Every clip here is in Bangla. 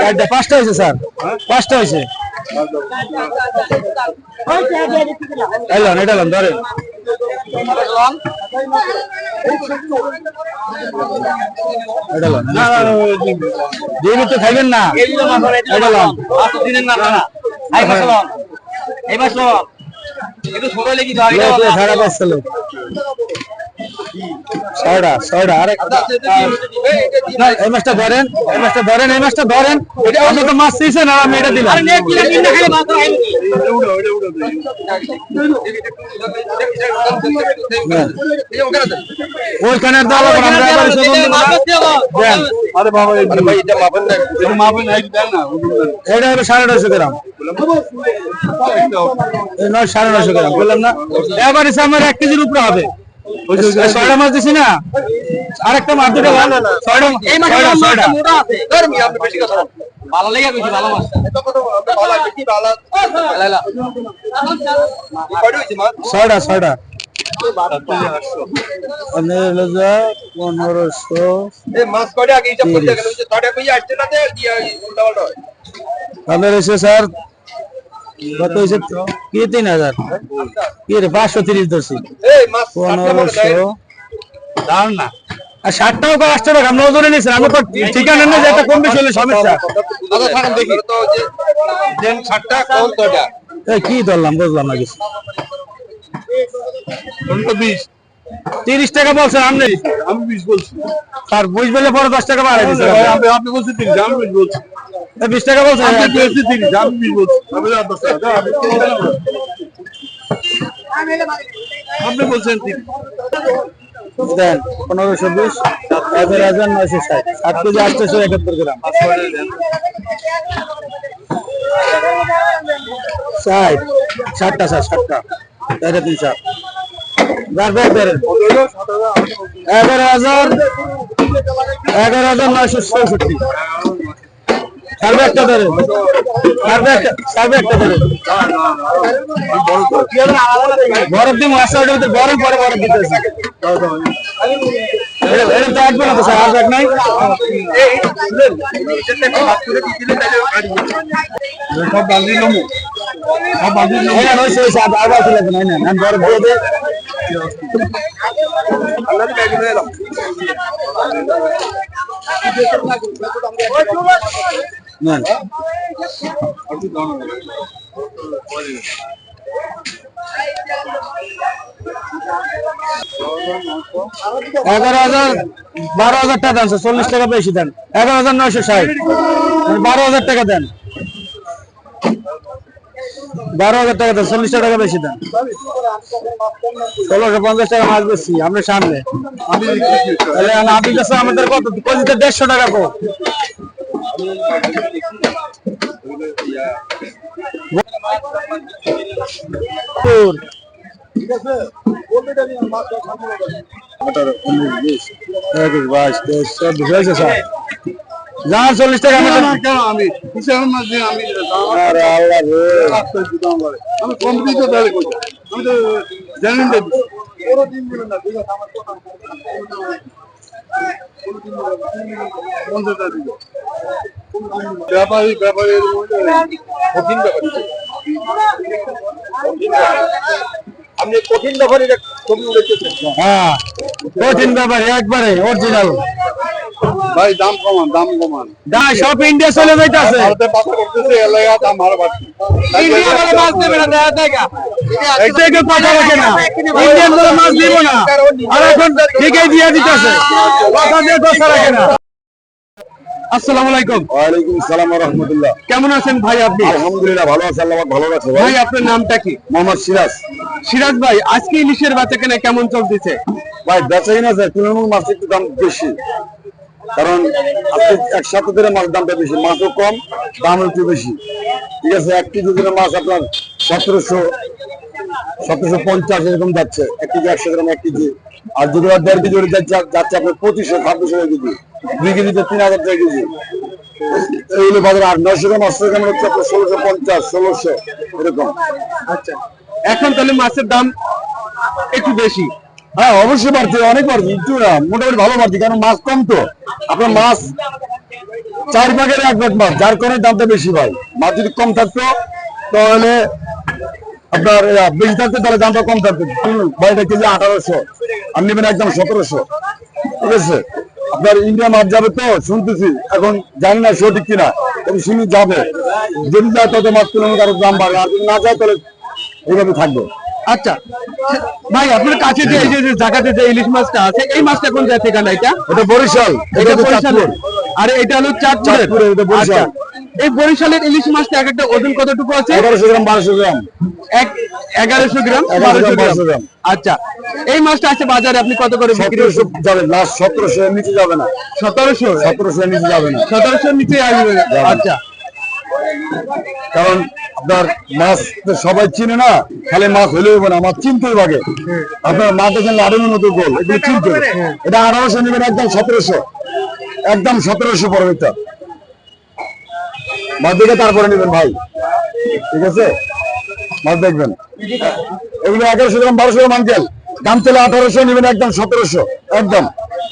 চারটা পাঁচটা হয়েছে স্যার। পাঁচটা হয়েছে। এলাম এটা এলাম ধরেন। তো খাইবেন না। সাড়ে পাঁচ ছিল ছয়টা ছয়টা আরে এই মাছটা ধরেন এই মাছটা ধরেন এই মাছটা ধরেন। আপনি তো মাছ দিয়েছেন আর আমি এটা দিলাম। আমরা আবার দেন। আরে বাবা এই ভাই এটা মাপেন না এটা মাপেন না এটা দেন না এটা হলো সাড়ে নয়শো গ্রাম। নয় সাড়ে নয়শো গ্রাম বললাম না? এবার এসে আমার এক কেজির উপরে হবে। ছয়টা মাছ দিছি না? আরেকটা মাছ দুটো ভালো ছয়টা ছয়টা ছয়টা। আপনি বেশি কথা ভালো লেগে গেছে ভালো মাছ। এত কথা ভালো বেশি ভালো? কয়টা মাছ ছয়টা ছয়টা। যে পনেরোশো। এই মাছ কয়টা আগে হিসাব করতে গেলে হচ্ছে ছয়টা কইয়া আসছে না দিয়ে উল্টা পাল্টা তাহলে স্যার কত হয়েছে কি তিন হাজার? কি রে পাঁচশো তিরিশ ধরছি। পনেরোশো দাঁড়ান না। আর ষাটটাও টাকা আমরা ওজনে নিয়েছেন আমি তো ঠিকানা নেই যে কম বেশি হলে সমস্যা। দেখি তো যে দেন ষাটটা কোন ছয়টা এই কি ধরলাম বুঝলাম না কিছু। তিরিশ টাকা বলছেন আপনি আমি বিশ বলছি। আর বুঝ বলে পরে দশ টাকা বাড়াই দিচ্ছে আপনি আপনি বলছেন তিরিশ আমি বিশ বলছি। বিশ টাকা আপনি বলছেন বলছি আপনি দেন পনেরোশো বিশ হাজার নয়শো ষাট। সাত কেজি আটশোশো একাত্তর গ্রাম। ষাট ষাটটা স্যার ষাটটা। তিন ষাট। এগারো হাজার এগারো হাজার নয়শো চৌষট্টি। সার্ভে একটা ধরেন বরফ দিন আসলে গরম পরে বরফ দিতেছে। এটা এটা তো আসবে না তো স্যার আর ব্যাগ নাই। সব বাজি নমু। সব বাজি নমু। হয়েছে হয়েছে আর আবার ছিল না না না বরফ দিয়ে দে। আল্লাহ কাজ করে এলাম নেন এগারো হাজার বারো হাজার টাকা দেন চল্লিশ টাকা বেশি দেন। এগারো হাজার নয়শো ষাট। বারো হাজার টাকা দেন। বারো হাজার টাকা দেন, চল্লিশ টাকা বেশি দেন। ষোলোশো পঞ্চাশ টাকা মাছ বেশি, আপনার সামনে। তাহলে আমাদের কত? দেড়শো টাকা কো তোর একুশ বাইশ তেইশ চব্বিশ হয়েছে স্যার যান চল্লিশ টাকা না, মতন। না, কেন আমি কিসের মাঝে আমি আরে আল্লাহ রে। রাস্তায় দিতাম বলে। আমি কমপ্লিট তো তাহলে কইছি আমি তো জানেন তো পুরো দিন দিবেন না ঠিক আছে আমার কথা পঞ্চাশটা দিল ব্যাপারী ব্যাপারীর মধ্যে কঠিন ব্যাপার। আপনি কঠিন ব্যাপারী ছবি উঠেছেন। হ্যাঁ কঠিন ব্যাপার একবারে অরিজিনাল ভাই দাম কমান দাম কমান। দা সব ইন্ডিয়া চলে যাইতাছে। ভারতে পাতা করতেছে এলাকা দাম আরও বাড়ছে। ইন্ডিয়া বলে মাছ দেবে না দেখা দেখা। এটা কেউ কথা রাখে না। ইন্ডিয়ান বলে মাছ দিব না। আর এখন ঠিকই দিয়ে দিতেছে। কথা দিয়ে কথা রাখে না। আসসালামু আলাইকুম। সালাম রহমতুল্লাহ। কেমন আছেন ভাই আপনি? আলহামদুলিল্লাহ ভালো আছে আল্লাহ ভালো রাখছে ভাই। আপনার নামটা কি? মোহাম্মদ সিরাজ। সিরাজ ভাই আজকে ইলিশের বেচা কেমন চলতেছে? ভাই বেচা কিনা যায় তৃণমূল মাছ একটু দাম বেশি। কারণ আজকে একসাথে ধরে মাছ দামটা বেশি মাছও কম দাম একটু বেশি। ঠিক আছে এক কেজি ধরে মাছ আপনার সতেরোশো সতেরোশো পঞ্চাশ এরকম যাচ্ছে। এক কেজি একশো গ্রাম এক কেজি। আর যদি দেড় কেজি যাচ্ছে- যাচ্ছে আপনার পঁচিশশো ছাব্বিশশো কেজি। দুই কেজিতে তিন হাজার টাকা কেজি। এইগুলো বাজারে আর নয়শো গ্রাম আটশো গ্রাম হচ্ছে আপনার ষোলোশো পঞ্চাশ ষোলোশো এরকম। আচ্ছা। এখন তাহলে মাছের দাম একটু বেশি। হ্যাঁ অবশ্যই বাড়ছে অনেক বাড়ছে একটু না মোটামুটি ভালো বাড়ছে কারণ মাছ কম তো। আপনার মাছ চার ভাগের এক ভাগ মাছ যার কারণে দামটা বেশি ভাই। মাছ যদি কম থাকতো তাহলে আপনার বেশি থাকতো তাহলে দামটা কম থাকতো। কেজি আঠারোশো আর নেবেন একদম সতেরোশো। ঠিক আছে? আপনার ইন্ডিয়া মাঠ যাবে তো শুনতেছি। এখন জানি না সঠিক কিনা তবে শুনি যাবে। যদি যায় তত মাছ তুলে কারও দাম বাড়বে। আর যদি না যায় তাহলে এইভাবে থাকবে। আচ্ছা ভাই আপনার কাছে যে এই যে জায়গাতে যে ইলিশ মাছটা আছে এই মাছটা কোন জায়গা থেকে এটা? এটা বরিশাল এটা বরিশালের। আর এটা হলো চাঁদপুরের। চাঁদপুরের, এটা বরিশাল। এই বরিশালের ইলিশ মাছটা এক একটা ওজন কতটুকু আছে? এগারোশো গ্রাম বারোশো গ্রাম। এগারোশো গ্রাম বারোশো গ্রাম, গ্রাম। 1200 গ্রাম। আচ্ছা এই মাছটা আছে বাজারে আপনি কত করে বিক্রি সতেরোশো যাবে লাস্ট সতেরোশো নিচে যাবে না। সতেরোশো? সতেরোশো নিচে যাবে না। সতেরোশোর নিচে আসবে আচ্ছা। কারণ আপনার মাছ তো সবাই চিনে না খালি মাছ হলেও হবে না মাছ চিনতে হবে আপনার মাছ দেখেন লাড়ুর মতো গোল এগুলো চিনতে এটা আঠারোশো নেবেন একদম সতেরোশো। একদম সতেরোশো পড়বে এটা। মাছ দেখে তারপরে নেবেন ভাই। ঠিক আছে? মাছ দেখবেন। এগুলো এগারোশো গ্রাম, বারোশো গ্রাম আঙ্কেল। দাম চলে আঠারোশো, নেবেন একদম সতেরোশো। একদম।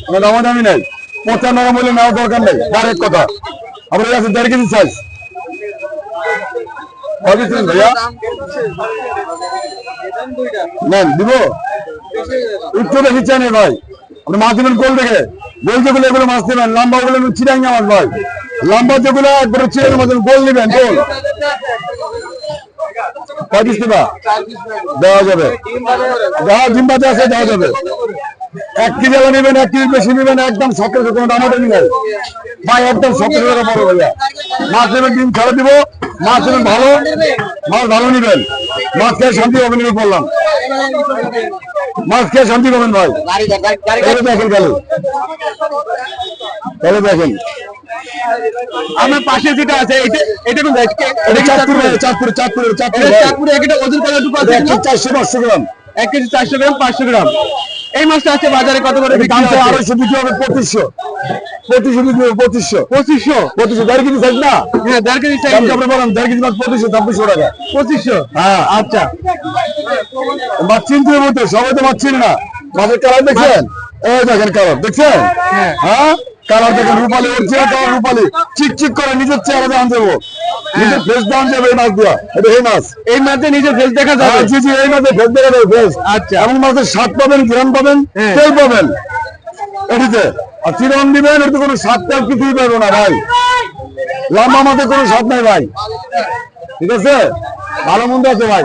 কোনো দামাদামি নাই। পঁচানব্বই মূল্য নেওয়ার দরকার নেই। ডাইরেক্ট কথা। আপনার কাছে দেড় কেজি সাইজ ভাই। আপনি মাছ দেবেন কোল দেখে। বলতে যেগুলো এগুলো মাছ দেবেন। লম্বা গুলো চিরাঙ্গা মাছ ভাই। লম্বা যেগুলো একবারে চিরাঙ্গা মাছ গোল নেবেন, গোল। পিস দেওয়া যাবে। দেওয়া জিম্বাতে আছে, দেওয়া যাবে। এক কেজি আলা নেবেন, এক কেজি বেশি নেবেন, একদম সতেরোশো কোনো দাম ওঠেনি ভাই ভাই একদম সতেরোশো টাকা বড় ভাইয়া মাছ নেবেন, ডিম ছাড়া দিব। মাছ নেবেন ভালো। মাছ ভালো নেবেন। মাছ খেয়ে শান্তি পাবেন আমি বললাম। মাছ খেয়ে শান্তি পাবেন ভাই। তাহলে দেখেন তাহলে। দেখেন। আমার পাশে যেটা আছে এটা এটা কোন এটা চাঁদপুরে চাঁদপুরে চাঁদপুরে চাঁদপুরে চাঁদপুরে একটা ওজন আছে চারশো পাঁচশো গ্রাম। এক কেজি চারশো গ্রাম পাঁচশো গ্রাম। এই মাছটা আছে বাজারে কত করে বিক্রি হচ্ছে? হবে পঁচিশশো। পঁচিশশো বিক্রি পঁচিশশো। পঁচিশশো? পঁচিশশো দেড় কেজি সাইজ না? হ্যাঁ দেড় কেজি আপনি বলেন দেড় কেজি মাছ পঁচিশশো ছাব্বিশশো টাকা। পঁচিশশো? হ্যাঁ। আচ্ছা। মাছ চিনতে সবাই তো মাছ চিনে না। মাছের কালার দেখছেন? এই দেখেন কালার দেখছেন? হ্যাঁ। হ্যাঁ? কালার দেখেন রূপালি কালার রূপালি। চিক চিক করে নিজের চেহারা দাম দেবো। নিজের ফেস দাম দেবো এই মাছ দিয়া। এটা এই মাছ। এই মাঝে নিজে ফেস দেখা হ্যাঁ, যাবে জি জি এই মাছের ফেস দেখা যাবে ফেস আচ্ছা। এমন মাছের স্বাদ পাবেন গ্রাম পাবেন হ্যাঁ। তেল পাবেন। এটিতে। আর চিরন দিবেন কোনো স্বাদ তেল কিছুই পাবো না, ভাই। লম্বা মাছের কোনো স্বাদ নাই, ভাই। ঠিক আছে? ভালো মন্দ আছে, ভাই।